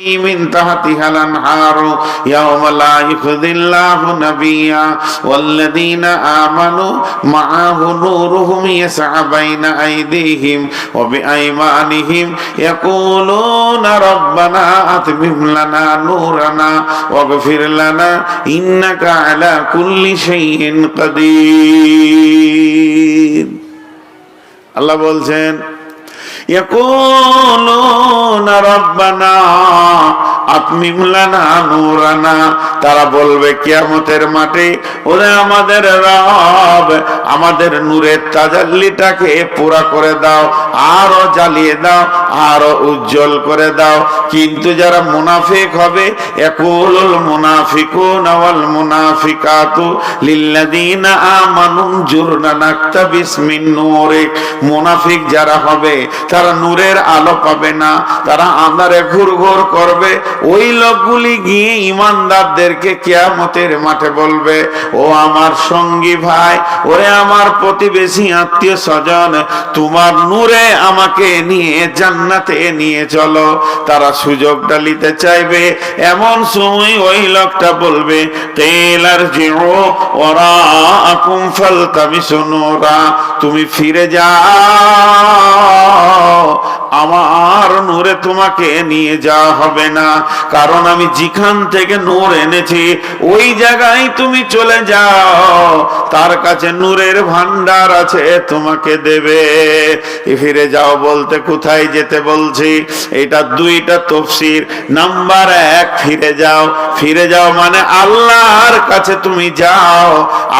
من تحتها الأنهار يوم لا يخذ الله نبيا والذين آمنوا معه نورهم يسعى بين أيديهم وبأيمانهم يقولون ربنا أتمم لنا نورنا واغفر لنا إنك على كل شيء قدير الله বলছেন يقولون ربنا তারা বলবে, কিয়ামতের মাঠে, ওরে আমাদের রব, আমাদের নূরের তাজাল্লিটাকে পুরা করে দাও, আরও জ্বালিয়ে দাও, আরও উজ্জ্বল করে দাও। কিন্তু যারা মুনাফিক হবে একুলুল মুনাফিকুন ওয়াল মুনাফিকাতু লিল্লাযিনা আমানু জুরনা নাকতাবিস মিন নূরিক। মুনাফিক যারা হবে, তারা নূরের আলো পাবে না, তারা আন্ধারে ঘুরঘুর করবে ওই লোকগুলি গিয়ে ইমানদারদেরকে কেয়ামতের মাঠে বলবে, ও আমার সঙ্গী ভাই, ওরে আমার প্রতিবেশী আত্মীয় স্বজন, তোমার নূরে আমাকে নিয়ে জান্নাতে নিয়ে চলো। তারা সুযোগটা নিতে চাইবে। এমন সময় ওই লোকটা বলবে তেলার জিও ওরা আকুম ফল তুমি ফিরে যাও নূরে তোমাকে নিয়ে যাওয়া হবে না। কারণ আমি যেখান থেকে নূর এনেছি, ওই জায়গায় তুমি চলে যাও। তার কাছে নূরের ভান্ডার আছে, তোমাকে দেবে। ফিরে যাও বলতে কোথায় যেতে বলছি? এটা দুইটা তফসির। নাম্বার এক, ফিরে যাও। ফিরে যাও মানে আল্লাহর কাছে তুমি যাও।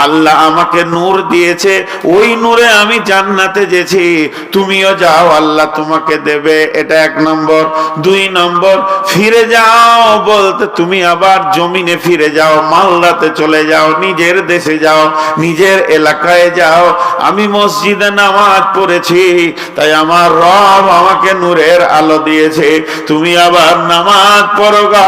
আল্লাহ আমাকে নূর দিয়েছে, ওই নূরে আমি জান্নাতে যেছি তুমিও যাও, আল্লাহ তোমাকে দেবে। এটা এক নম্বর দুই নম্বর, ফিরে যাও বলতে তুমি আবার জমিনে ফিরে যাও, মালদাতে চলে যাও, নিজের দেশে যাও, নিজের এলাকায় যাও। আমি মসজিদে নামাজ পড়েছি, তাই আমার রব আমাকে নূরের আলো দিয়েছে। তুমি আবার নামাজ পড়োগা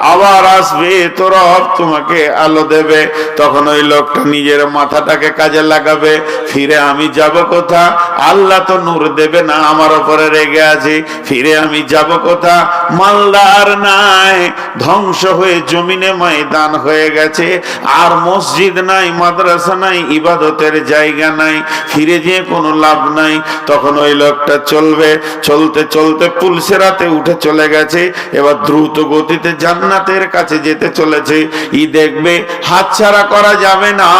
আবার আসবে, তো রব তোমাকে আলো দেবে। তখন ওই লোকটা নিজের মাথাটাকে কাজে লাগাবে। ফিরে আমি যাব কোথা? আল্লাহ তো নূর দেবে না, আমার উপরে রেগে আছে। ফিরে আমি যাব কোথা? মালদার নাই, ধ্বংস হয়ে জমিনে ময়দান হয়ে গেছে। আর মসজিদ নাই, মাদ্রাসা নাই, ইবাদতের জায়গা নাই। ফিরে যেয়ে কোনো লাভ নাই। তখন ওই লোকটা চলবে, চলতে চলতে পুলসেরাতে উঠে চলে গেছে। এবার দ্রুত গতিতে জান্নাতের কাছে যেতে চলেছে। ই দেখবে হাতছাড়া করা যাবে না।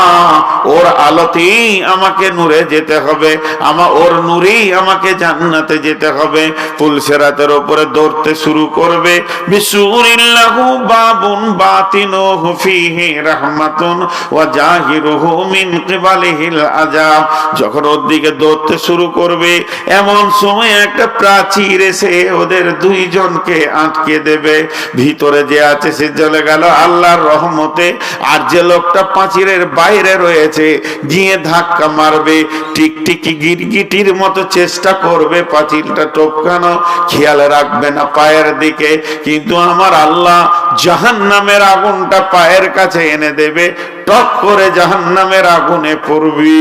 ওর আলোতেই আমাকে নূরে যেতে হবে। আমা, ওর নূরেই আমাকে জান্নাতে যেতে হবে। পুলসেরাতের উপরে দৌড়তে শুরু করবে। বিসুরিল্লাহু বাবুন বাতিনুহু ফীহি রাহমাতুন ওয়া জাহিরুহু মিন কিবালিহিল আযাব। যখন ওর দিকে দৌড়তে শুরু করবে, এমন সময় একটা প্রাচীর এসে ওদের দুইজনকে আটকে দেবে। ভিতরে যে আছে, সে চলে গেল আল্লাহর রহমতে। আর যে লোকটা প্রাচীরের বাইরে রয়েছে, গিয়ে ধাক্কা মারবে টিকটিকি গিরগিটির মতো চেষ্টা করবে পাঁচিলটা টপকানো। খেয়াল রাখবে না পায়ের দিকে, কিন্তু আমার আল্লাহ জাহান নামের আগুনটা পায়ের কাছে এনে দেবে টক করে জাহান নামের আগুনে পড়বি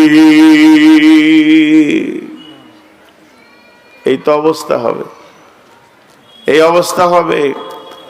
এই তো অবস্থা হবে। এই অবস্থা হবে।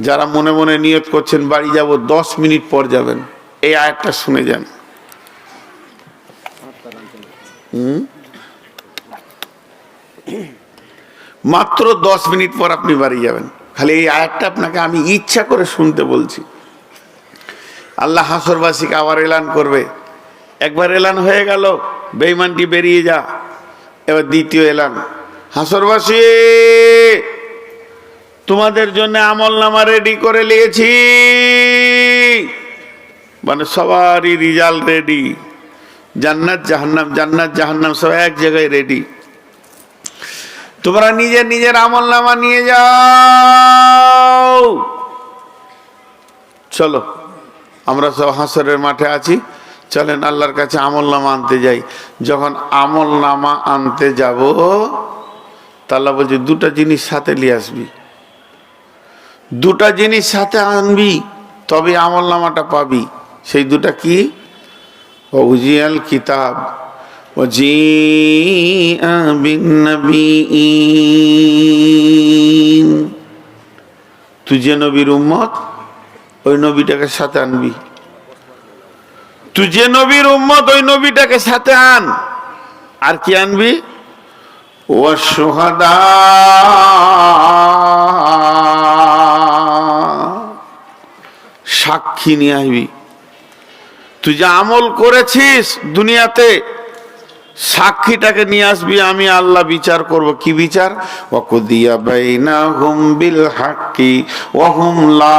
যারা মনে মনে নিয়ত করছেন, বাড়ি যাব, দশ মিনিট পর যাবেন। এই আয়াতটা শুনে যান? মাত্র দশ মিনিট পর আপনি বাড়ি যাবেন। খালি এই আয়াতটা আপনাকে আমি ইচ্ছা করে শুনতে বলছি। আল্লাহ হাসরবাসীকে আবার এলান করবে। একবার এলান হয়ে গেল বেইমানটি বেরিয়ে যা। এবার দ্বিতীয় এলান। হাসরবাসী! তোমাদের জন্য আমল নামা রেডি করে নিয়েছি। মানে সবারই রিজাল্ট রেডি জান্নাত, জাহান্নাম জান্নাত, জাহান্নাম সব এক জায়গায় রেডি তোমরা নিজের নিজের আমল নামা নিয়ে যাও। চলো, আমরা সব হাসরের মাঠে আছি। চলেন আল্লাহর কাছে আমল নামা আনতে যাই। যখন আমল নামা আনতে যাব তাল্লা বলছে, দুটা জিনিস সাথে নিয়ে আসবি। দুটা জিনিস সাথে আনবি, তবে আমল নামাটা পাবি। সেই দুটা কি? অজিয়াল কিতাব। তুই যে নবীর উম্মত, ওই নবীটাকে সাথে আনবি। তুই যে নবীর উম্মত, ওই নবীটাকে সাথে আন। আর কি আনবি? ও সোহাদা সাক্ষী নিয়ে আসবি। তুই যা আমল করেছিস দুনিয়াতে সাক্ষীটাকে নিয়ে আসবি, আমি আল্লাহ বিচার করব। কি বিচার? বাইনাহুম বিল লা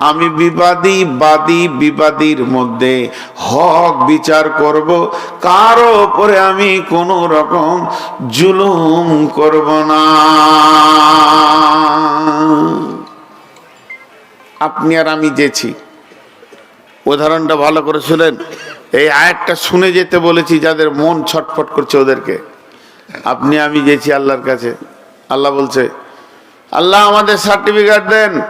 আমি বিবাদী, বাদী, বিবাদীর মধ্যে হক বিচার করব। কারও উপরে আমি কোনো রকম জুলুম করব না। আপনি আর আমি যেছি। উদাহরণটা ভালো করে শুনেন এই আয়াতটা শুনে যেতে বলেছি, যাদের মন ছটফট করছে ওদেরকে। আপনি, আমি যেছি আল্লাহর কাছে। আল্লাহ বলছে, আল্লাহ আমাদের সার্টিফিকেট দেন।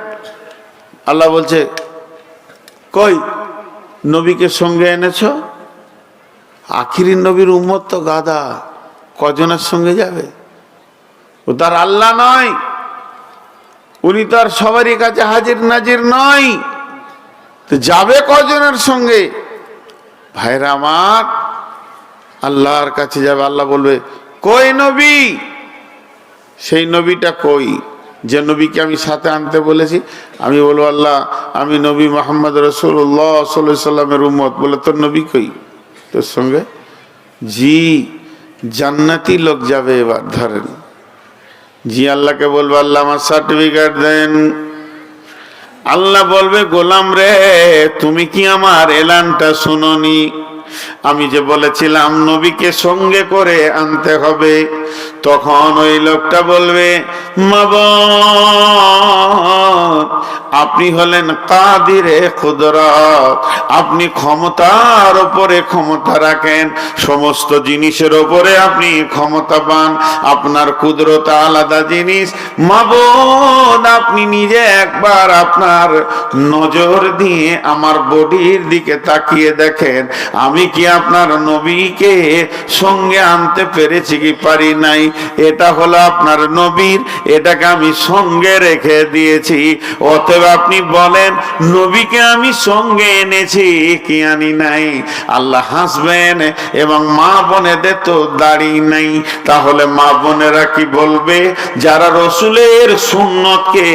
আল্লাহ বলছে, কই, নবীকে সঙ্গে এনেছ? আখিরি নবীর উম্মত তো গাদা। কজনের সঙ্গে যাবে? ও তার আল্লাহ নয়। উনি তো আর সবারই কাছে হাজির নাজির নয়। তো যাবে কজনের সঙ্গে? ভাইরা আমার, আল্লাহর কাছে যাবে, আল্লাহ বলবে, কই নবী? সেই নবীটা কই? যে নবীকে আমি সাথে আনতে বলেছি, আমি বলব, আল্লাহ, আমি নবী মোহাম্মদ রসুল্লাহ সাল্লামের উম্মত। বলে, তোর নবী কই? তোর সঙ্গে? জি, জান্নাতি লোক যাবে এবার, ধরেন। জি, আল্লাহকে বলব, আল্লাহ, আমার সার্টিফিকেট দেন। আল্লাহ বলবে, গোলাম রে, তুমি কি আমার এলানটা শুনোনি? আমি যে বলেছিলাম, নবীকে সঙ্গে করে আনতে হবে। তখন ওই লোকটা বলবে মাব আপনি হলেন কাদিরে কুদরত। আপনি ক্ষমতার ওপরে ক্ষমতা রাখেন। সমস্ত জিনিসের ওপরে আপনি ক্ষমতা পান। আপনার কুদরত আলাদা জিনিস। মাবুদ, আপনি নিজে একবার আপনার নজর দিয়ে আমার বডির দিকে তাকিয়ে দেখেন। আমি কি আপনার নবীকে সঙ্গে আনতে পেরেছি কি পারি নাই? এটা হলো আপনার নবীর। এটাকে আমি সঙ্গে রেখে দিয়েছি। অতএব আপনি বলেন, নবীকে আমি সঙ্গে এনেছি, কি আনি নাই? আল্লাহ হাসবেন এবং মা বোনেদের তো দাড়ি নাই। তাহলে মা বোনেরা কি বলবে? যারা রসুলের সুন্নতকে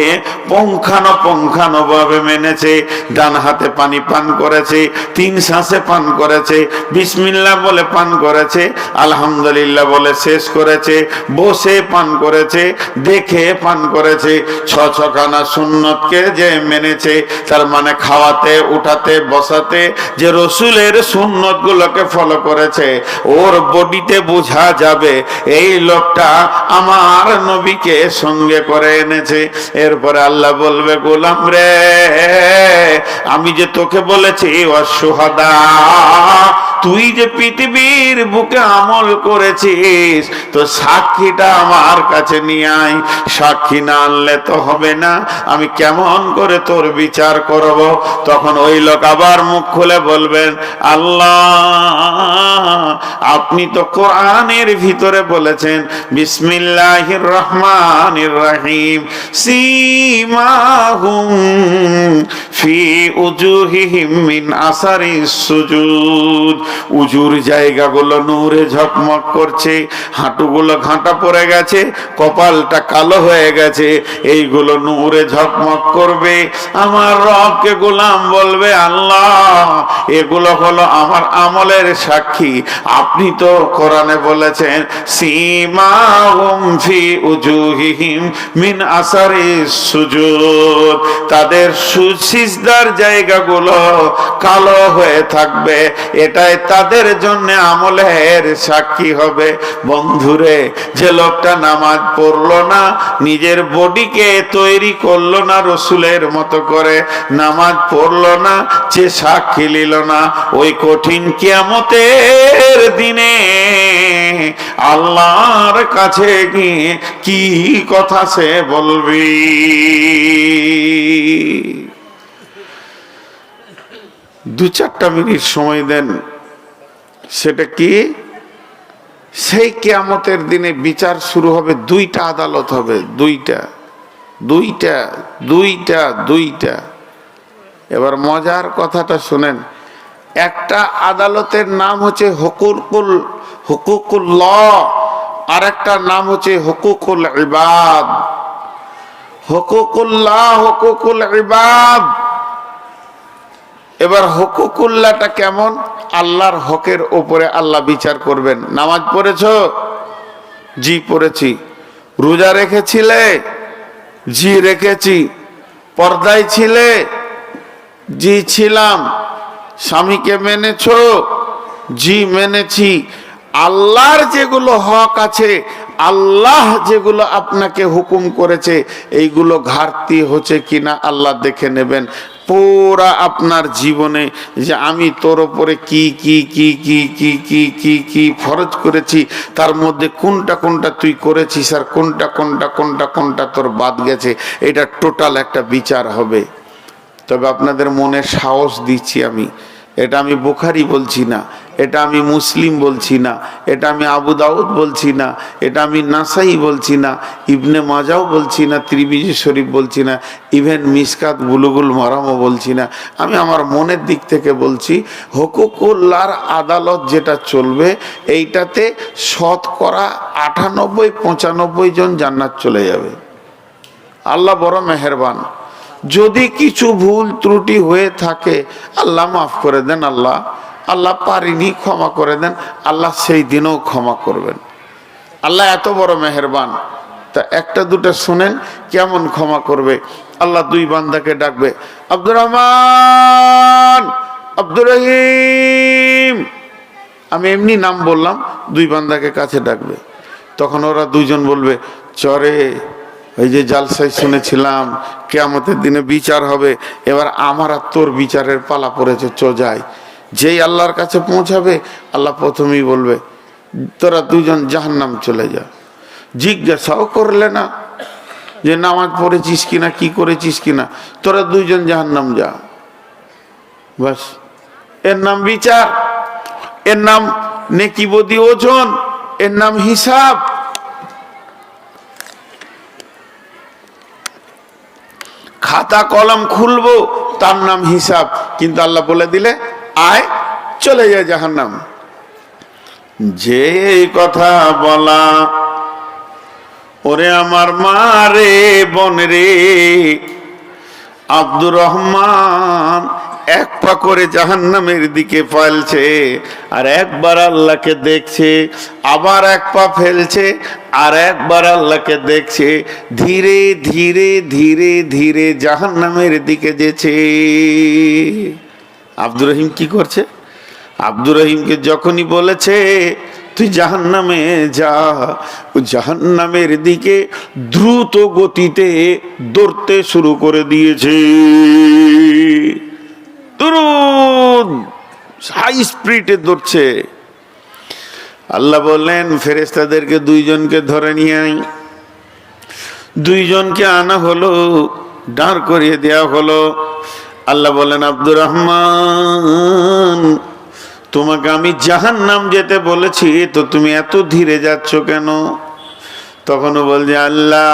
পঙ্খানো পঙ্খানো ভাবে মেনেছে, ডান হাতে পানি পান করেছে, তিন শ্বাসে পান করেছে, বিসমিল্লা বলে পান করেছে, আলহামদুলিল্লাহ বলে শেষ করেছে, বসে পান করেছে, দেখে পান করেছে, ছ ছখানা সুন্নতকে যে মেনেছে, তার মানে খাওয়াতে, উঠাতে, বসাতে, যে রসুলের সুন্নত গুলোকে ফলো করেছে, ওর বডিতে বোঝা যাবে, এই লোকটা আমার নবীকে সঙ্গে করে এনেছে। এরপরে আল্লাহ বলবে, গোলাম রে, আমি যে তোকে বলেছি অসুহাদা তুই যে পৃথিবীর বুকে আমল করেছিস, তো সাক্ষীটা আমার কাছে নিয়ে আয়। সাক্ষী না আনলে তো হবে না। আমি কেমন করে তোর বিচার করব? তখন ওই লোক আবার মুখ খুলে বলবেন, আল্লাহ, আপনি তো কোরআনের ভিতরে বলেছেন, বিসমিল্লাহির রহমানির রহিম, সীমাহুম ফি উজুহিহিম মিন আসারিস সুজুদ। উজুর জায়গাগুলো নূরে ঝকমক করছে, হাঁটুগুলো ঘাঁটা পড়ে গেছে, কপালটা কালো হয়ে গেছে, এইগুলো নূরে ঝকমক করবে। আমার রবকে গোলাম বলবে, আল্লাহ, এগুলো হলো আমার আমলের সাক্ষী। আপনি তো কোরআনে বলেছেন, সীমাহুম ফি উজুহিহিম মিন আসারি সুজুদ। তাদের সুসিজদার জায়গাগুলো কালো হয়ে থাকবে, এটাই যায় তাদের জন্য আমলের সাক্ষী হবে। বন্ধুরে, যে লোকটা নামাজ পড়ল না, নিজের বডিকে তৈরি করল না রসুলের মতো করে, নামাজ পড়ল না, যে সাক্ষী নিল না, ওই কঠিন কিয়ামতের দিনে আল্লাহর কাছে গিয়ে কি কথা সে বলবি? দু চারটা মিনিট সময় দেন। সেটা কি? সেই কেয়ামতের দিনে বিচার শুরু হবে দুইটা আদালত হবে, দুইটা দুইটা দুইটা দুইটা। এবার মজার কথাটা শুনেন, একটা আদালতের নাম হচ্ছে হকুকুল হুকুকুল ল আর একটা নাম হচ্ছে হকুকুল ইবাদ। হুকুকুল্লাহ, হুকুকুল ইবাদ। এবার হকুকুল্লাটা কেমন? আল্লাহর হকের ওপরে আল্লাহ বিচার করবেন। নামাজ পড়েছ? জি, পড়েছি। রোজা রেখেছিলে? জি, রেখেছি। পর্দায় ছিলে? জি, ছিলাম। স্বামীকে মেনেছ? জি, মেনেছি। আল্লাহর যেগুলো হক আছে, আল্লাহ যেগুলো আপনাকে হুকুম করেছে, এইগুলো ঘাটতি হচ্ছে কিনা আল্লাহ দেখে নেবেন। পুরা আপনার জীবনে যে আমি তোর ওপরে কি কি কি কি কি কি কি কি ফরজ করেছি, তার মধ্যে কোনটা কোনটা তুই করেছিস আর কোনটা কোনটা কোনটা কোনটা তোর বাদ গেছে, এটা টোটাল একটা বিচার হবে। তবে আপনাদের মনে সাহস দিচ্ছি আমি। এটা আমি বোখারি বলছি না। এটা আমি মুসলিম বলছি না, এটা আমি আবু দাউদ বলছি না, এটা আমি নাসাই বলছি না, ইবনে মাজাও বলছি না ত্রিবিজি শরীফ বলছি না, ইভেন মিসকাত বুলুগুল মারামও বলছি না। আমি আমার মনের দিক থেকে বলছি, হকুকুল্লার আদালত যেটা চলবে, এইটাতে শতকরা আটানব্বই, পঁচানব্বই জন জান্নাত চলে যাবে। আল্লাহ বড় মেহেরবান। যদি কিছু ভুল ত্রুটি হয়ে থাকে, আল্লাহ মাফ করে দেন আল্লাহ। আল্লাহ পারিনি, ক্ষমা করে দেন। আল্লাহ সেই দিনও ক্ষমা করবেন। আল্লাহ এত বড় মেহেরবান। তা একটা, দুটো শোনেন, কেমন ক্ষমা করবে? আল্লাহ দুই বান্দাকে ডাকবে, আব্দুর রহমান, আব্দুর রহিম। আমি এমনি নাম বললাম, দুই বান্দাকে কাছে ডাকবে। তখন ওরা দুইজন বলবে, চরে ওই যে জালসাই শুনেছিলাম, কেয়ামতের দিনে বিচার হবে, এবার আমার আর তোর বিচারের পালা পড়েছে চ যাই। যেই আল্লাহর কাছে পৌঁছাবে, আল্লাহ প্রথমেই বলবে, তোরা দুজন জাহান্নাম চলে যা। জিজ্ঞাসাও করলে না যে নামাজ পড়েছিস কিনা, কি করেছিস কিনা। তোরা দুইজন জাহান্নাম যা। বাস। এর নাম বিচার, এর নাম নেকিবদি ওজন, এর নাম হিসাব। খাতা কলম খুলবো, তার নাম হিসাব। কিন্তু আল্লাহ বলে দিলে আয়, চলে যায় জাহান্নাম। যে কথা বলা, ওরে আমার মা রে, বোন রে, আব্দুর রহমান এক পা করে জাহান্নামের দিকে ফেলছে আর একবার আল্লাহকে দেখছে, আবার এক পা ফেলছে, আর একবার আল্লাহকে দেখছে, ধীরে ধীরে ধীরে ধীরে জাহান্নামের দিকে যেছে। আব্দুর রহিম কি করছে? আব্দুর রহিমকে যখনই বলেছে, তুই জাহান্নামে যা, ও জাহান্নামের দিকে দ্রুত গতিতে দৌড়তে শুরু করে দিয়েছে। হাই স্পিডে দৌড়ছে। আল্লাহ বললেন ফেরেস্তাদেরকে দুইজনকে ধরে নিয়ে আই দুইজনকে আনা হলো, দাঁড় করিয়ে দেওয়া হলো। আল্লাহ বলেন, আব্দুর রহমান, তোমাকে আমি জাহান নাম যেতে বলেছি, তো তুমি এত ধীরে যাচ্ছ কেন? তখনও বলছে, আল্লাহ,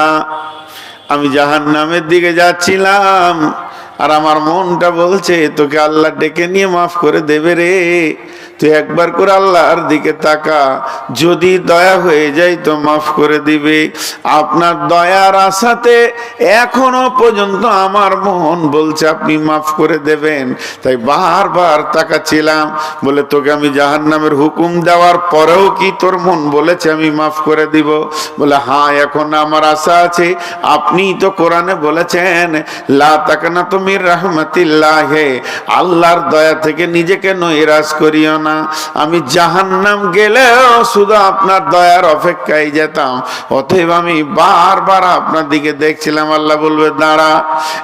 আমি জাহান নামের দিকে যাচ্ছিলাম, আর আমার মনটা বলছে, তোকে আল্লাহ ডেকে নিয়ে মাফ করে দেবে রে। তুই একবার করে আল্লাহর দিকে তাকা। যদি দয়া হয়ে যায় তো মাফ করে দিবে। আপনার দয়ার আশাতে এখনও পর্যন্ত আমার মন বলছে আপনি মাফ করে দেবেন। তাই বারবার তাকাচ্ছিলাম। বলে, তোকে আমি জাহান নামের হুকুম দেওয়ার পরেও কি তোর মন বলেছে আমি মাফ করে দিব? বলে হ্যাঁ এখন আমার আশা আছে। আপনি তো কোরআনে বলেছেন, লা তাকানা তুমি রহমতিল্লাহে। আল্লাহর দয়া থেকে নিজেকে নৈরাজ করিও না। না। আমি জাহান্নাম গেলেও শুধু আপনার দয়ার অপেক্ষায় যেতাম। অতএব আমি বারবার আপনার দিকে দেখছিলাম। আল্লাহ বলবে, দাঁড়া।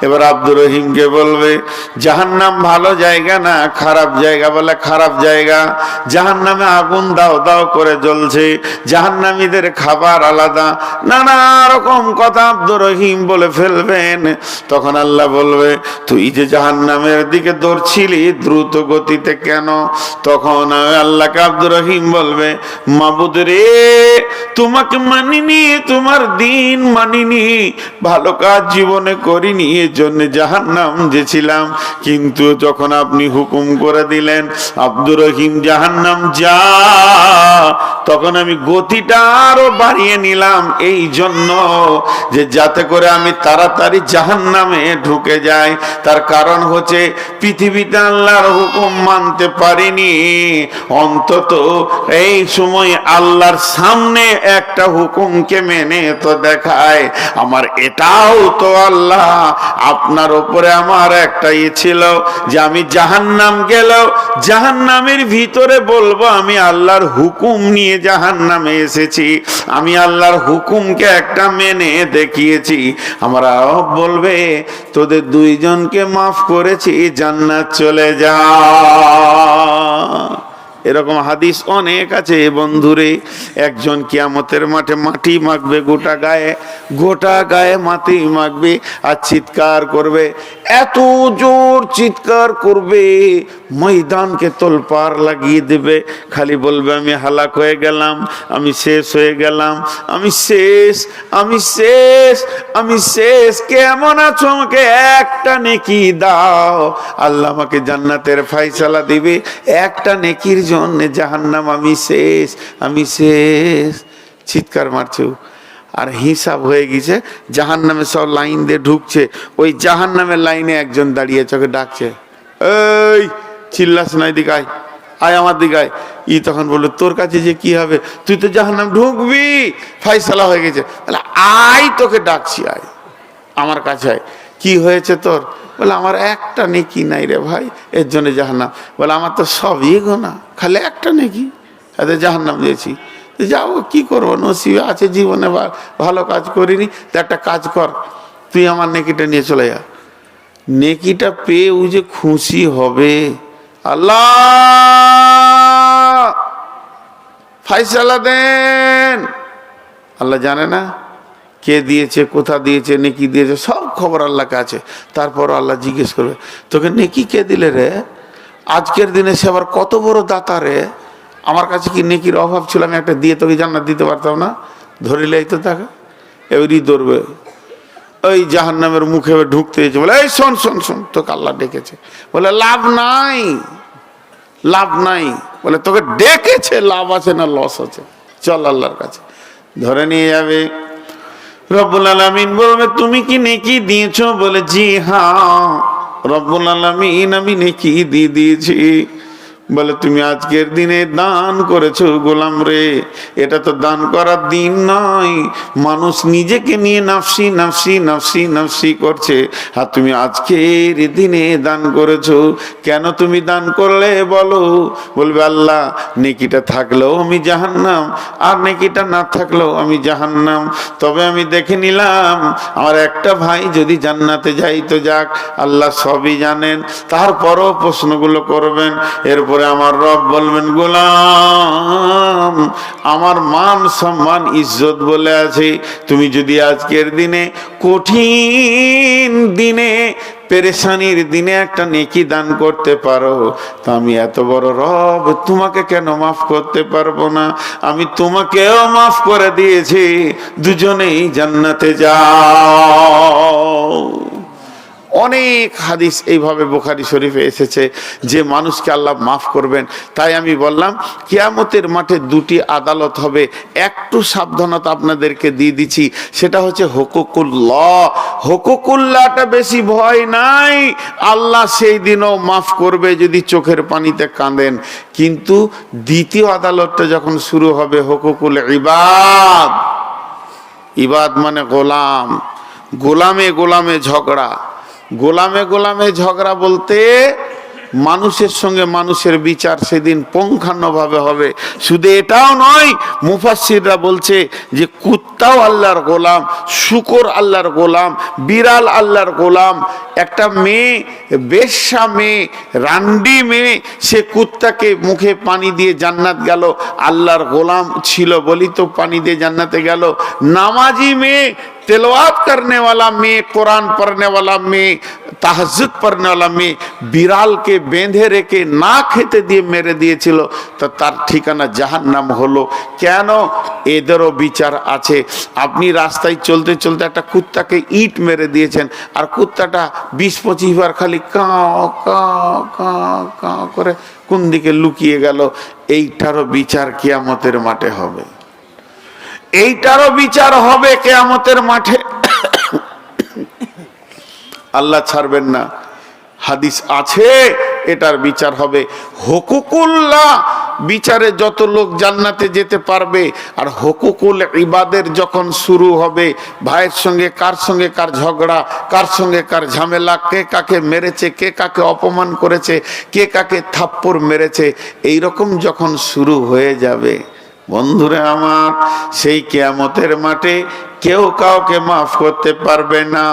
এবার আব্দুর রহিমকে বলবে, জাহান্নাম ভালো জায়গা না খারাপ জায়গা? বলে, খারাপ জায়গা। জাহান্নামে আগুন দাও দাও করে জ্বলছে। জাহান্নামীদের খাবার আলাদা। নানা রকম কথা আব্দুর রহিম বলে ফেলবেন। তখন আল্লাহ বলবে, তুই যে জাহান্নামের দিকে দৌড়ছিলি দ্রুত গতিতে কেন? তখন আল্লাহকে আব্দুর রহিম বলবে মাবুদ রে তোমাকে মানিনি, তোমার দিন মানিনি, ভালো কাজ জীবনে করিনি এর জন্য জাহান্নাম যেছিলাম কিন্তু যখন আপনি হুকুম করে দিলেন, আব্দুর রহিম জাহান্নাম যা, তখন আমি গতিটা আরও বাড়িয়ে নিলাম, এই জন্য যে যাতে করে আমি তাড়াতাড়ি জাহান্নামে ঢুকে যাই। তার কারণ হচ্ছে, পৃথিবীতে আল্লাহর হুকুম মানতে পারিনি। অন্তত এই সময় আল্লাহর সামনে একটা হুকুমকে মেনে তো দেখায়। আমার এটাও তো আল্লাহ, আপনার ওপরে আমার একটা ইয়ে ছিল যে আমি জাহান্নাম গেলেও জাহান্নামের ভিতরে বলব, আমি আল্লাহর হুকুম নিয়ে জাহান্নামে এসেছি। আমি আল্লাহর হুকুমকে একটা মেনে দেখিয়েছি। আমরা বলবে, তোদের দুইজনকে মাফ করেছি, জান্নাত চলে যা। এরকম হাদিস অনেক আছে বন্ধুরে, একজন কিয়ামতের মাঠে মাটি মাখবে, গোটা গায়ে গোটা গায়ে মাটি মাখবে আর চিৎকার করবে, এত জোর চিৎকার করবে ময়দানকে তোলপার লাগিয়ে দেবে। খালি বলবে, আমি হালাক হয়ে গেলাম, আমি শেষ হয়ে গেলাম, আমি শেষ আমি শেষ আমি শেষ। কেমন আছো আমাকে? একটা নেকি দাও। আল্লাহ আমাকে জান্নাতের ফাইসালা দিবে। একটা নেকির জন্য জাহান্নাম, আমি শেষ আমি শেষ। চিৎকার মারছে আর হিসাব হয়ে গেছে জাহান নামে সব লাইন দিয়ে ঢুকছে। ওই জাহান নামের লাইনে একজন দাঁড়িয়ে চোখে ডাকছে, এই চিল্লাস না এদিকে আয় আয় আমার দিকে আয় ই তখন বলল, তোর কাছে যে কি হবে? তুই তো জাহান নাম ঢুকবি। ফাইসালা হয়ে গেছে। তাহলে আয়, তোকে ডাকছি, আয়। আমার কাছে আয়। কি হয়েছে তোর? বলে, আমার একটা নেকি নাই রে ভাই, এর জন্য জাহান্নাম। বলে, আমার তো সব সবই গোনা খালি একটা নেকি। এতে জাহান্নাম দিয়েছি। যাও, কি করব? নসিবে আছে জীবনে ভালো কাজ করিনি, তো একটা কাজ কর। তুই আমার নেকিটা নিয়ে চলে যা। নেকিটা পেয়ে ও যে খুশি হবে। আল্লাহ ফাইসালা দেন। আল্লাহ জানে না কে দিয়েছে, কোথা দিয়েছে, নেকি দিয়েছে, সব খবর আল্লাহর কাছে। তারপর আল্লাহ জিজ্ঞেস করবে, তোকে নেকি কে দিলে রে? আজকের দিনে সে আবার কত বড় দাতা রে? আমার কাছে কি নেকির অভাব ছিল? আমি একটা দিয়ে তোকে জান্নাত দিতে পারতাম না? ধরিলেই তো দেখা এবারই ধরবে ওই জাহান নামের মুখে ঢুকতে হয়েছে বলে, এই শোন শোন শোন, তোকে আল্লাহ ডেকেছে। বলে, লাভ নাই লাভ নাই। বলে, তোকে ডেকেছে, লাভ আছে না লস আছে? চল আল্লাহর কাছে। ধরে নিয়ে যাবে। রব্বুল আলমিন বলবে তুমি কি নেকি দিয়েছ? বলে, জি হ্যাঁ রব্বুল আলমিন আমি নেকি দিয়ে দিয়েছি। বলে, তুমি আজকের দিনে দান করেছ গোলাম রে। এটা তো দান করার দিন নয়। মানুষ নিজেকে নিয়ে নাফসি নাফসি নাফসি নাফসি করছে। আর তুমি আজকের দিনে দান করেছ। কেন তুমি দান করলে বলো? বলবে, আল্লাহ, নেকিটা থাকলেও আমি জাহান্নাম। আর নেকিটা না থাকলেও আমি জাহান্নাম। তবে আমি দেখে নিলাম, আমার একটা ভাই যদি জান্নাতে যাই তো যাক, আল্লাহ সবই জানেন। তারপরও প্রশ্নগুলো করবেন। এরপরে আমার রব বলবেন, গোলাম, আমার মান সম্মান ইজ্জত বলে আছে। তুমি যদি আজকের দিনে কঠিন দিনে, পেরেশানির দিনে একটা নেকি দান করতে পারো, তা আমি এত বড় রব তোমাকে কেন মাফ করতে পারব না? আমি তোমাকেও মাফ করে দিয়েছি। দুজনেই জান্নাতে যাও। অনেক হাদিস এইভাবে বোখারি শরীফে এসেছে যে মানুষকে আল্লাহ মাফ করবেন। তাই আমি বললাম, কিয়ামতের মাঠে দুটি আদালত হবে। একটু সাবধানতা আপনাদেরকে দিয়ে দিচ্ছি, সেটা হচ্ছে হকুকুল্লাহ। হকুকুল্লাহটা বেশি ভয় নাই, আল্লাহ সেই দিনও মাফ করবে যদি চোখের পানিতে কাঁদেন। কিন্তু দ্বিতীয় আদালতটা যখন শুরু হবে, হকুকুল ইবাদ। ইবাদ মানে গোলাম। গোলামে গোলামে ঝগড়া। গোলামে গোলামে ঝগড়া বলতে মানুষের সঙ্গে মানুষের বিচার সেদিন পঙ্খান্নভাবে হবে। শুধু এটাও নয় মুফাসিররা বলছে যে, কুত্তাও আল্লাহর গোলাম, শুকর আল্লাহর গোলাম, বিড়াল আল্লাহর গোলাম। একটা মেয়ে, বেশ্যা মেয়ে, রান্ডি মেয়ে, সে কুত্তাকে মুখে পানি দিয়ে জান্নাত গেল। আল্লাহর গোলাম ছিল বলি তো পানি দিয়ে জান্নাতে গেল। নামাজি মেয়ে, তেলওয়াত করনেওয়ালা মেয়ে, কোরআন পড়নেওয়ালা মেয়ে তাহাজ্জুদ পড়নে वाला মেয়ে বিড়ালকে বেঁধে রেখে না খেতে দিয়ে মেরে দিয়েছিল, তো তার ঠিকানা জাহান্নাম হলো। কেন? এদেরও বিচার আছে। আপনি রাস্তায় চলতে চলতে একটা কুত্তাকে ইট মেরে দিয়েছেন, আর কুত্তাটা বিশ পঁচিশ বার খালি কাঁ কাঁ কাঁ কাঁ করে কোন দিকে লুকিয়ে গেল, এইটারও বিচার কিয়ামতের মাঠে হবে। এইটারও বিচার হবে কেয়ামতের মাঠে। আল্লাহ ছাড়বেন না। হাদিস আছে, এটার বিচার হবে। হকুকুল্লাহ, বিচারে যত লোক জান্নাতে যেতে পারবে, আর হকুকুল ইবাদের যখন শুরু হবে, ভাইয়ের সঙ্গে কার সঙ্গে কার ঝগড়া, কার সঙ্গে কার ঝামেলা, কে কাকে মেরেছে, কে কাকে অপমান করেছে, কে কাকে থাপ্পড় মেরেছে এই রকম যখন শুরু হয়ে যাবে, বন্ধুরে আমার, সেই কেয়ামতের মাঠে কেউ কাউকে মাফ করতে পারবে না,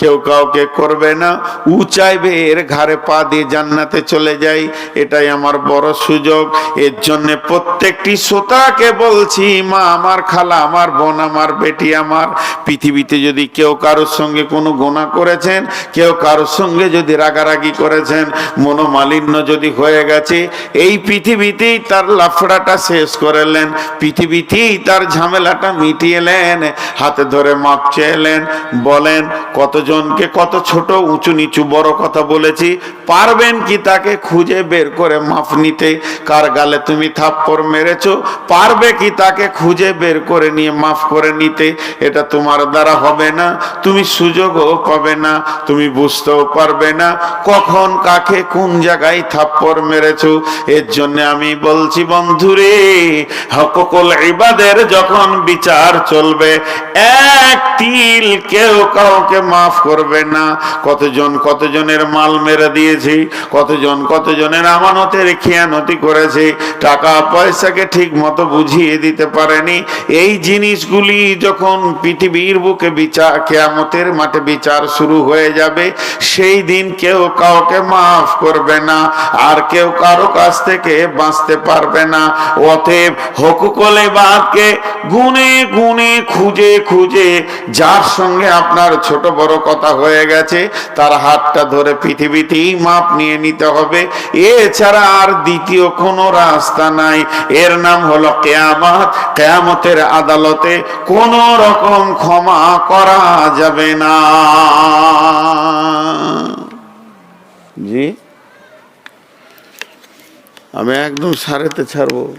কেউ কাউকে করবে না। উ চাইবে এর ঘাড়ে পা দিয়ে জান্নাতে চলে যাই, এটাই আমার বড় সুযোগ। এর জন্য প্রত্যেকটি শ্রোতাকে বলছি, মা আমার, খালা আমার, বোন আমার, বেটি আমার, পৃথিবীতে যদি কেউ কারোর সঙ্গে কোনো গোনা করেছেন, কেউ কারোর সঙ্গে যদি রাগারাগি করেছেন, মনোমালিন্য যদি হয়ে গেছে, এই পৃথিবীতেই তার লাফড়াটা শেষ করলেন পৃথিবীতেই তার ঝামেলাটা মিটিয়েলেন হাতে ধরে মাপ চেয়েলেন, বলেন, কতজনকে কত ছোট, উঁচু, নিচু, বড় কথা বলেছি, পারবেন কি তাকে খুঁজে বের করে মাপ নিতে? কার গালে তুমি থাপ্পড় মেরেছো, পারবে কি তাকে খুঁজে বের করে নিয়ে মাফ করে নিতে? এটা তোমার দ্বারা হবে না, তুমি সুযোগও পাবে না, তুমি বুঝতেও পারবে না, কখন কাকে কোন জায়গায় থাপ্পড় মেরেছো? এর জন্য আমি বলছি, বন্ধুরে, হককল ইবাদের যখন বিচার চলবে এক তিল কেউ কাউকে মাফ করবে না। কতজন, কতজনের মাল মেরে দিয়েছি, কতজন, কতজনের আমানতের খেয়ানতি করেছে, টাকা পয়সাকে ঠিক মতো বুঝিয়ে দিতে পারেনি। এই জিনিসগুলি যখন পৃথিবীর বুকে বিচার কেয়ামতের মাঠে বিচার শুরু হয়ে যাবে, সেই দিন কেউ কাউকে মাফ করবে না, আর কেউ কারও কাছ থেকে বাঁচতে পারবে না। অতএব হকুকলে বাদকে গুনে গুনে, খুঁজে খুঁজে, যার সঙ্গে আপনার ছোট বড় কথা হয়ে গেছে, তার হাতটা ধরে পৃথিবীতেই মাপ নিয়ে নিতে হবে। এছাড়া আর দ্বিতীয় কোনো রাস্তা নাই। এর নাম হলো কেয়ামত। কেয়ামতের আদালতে কোন রকম ক্ষমা করা যাবে না। জি? আমি একদম সারেতে ছাড়বো।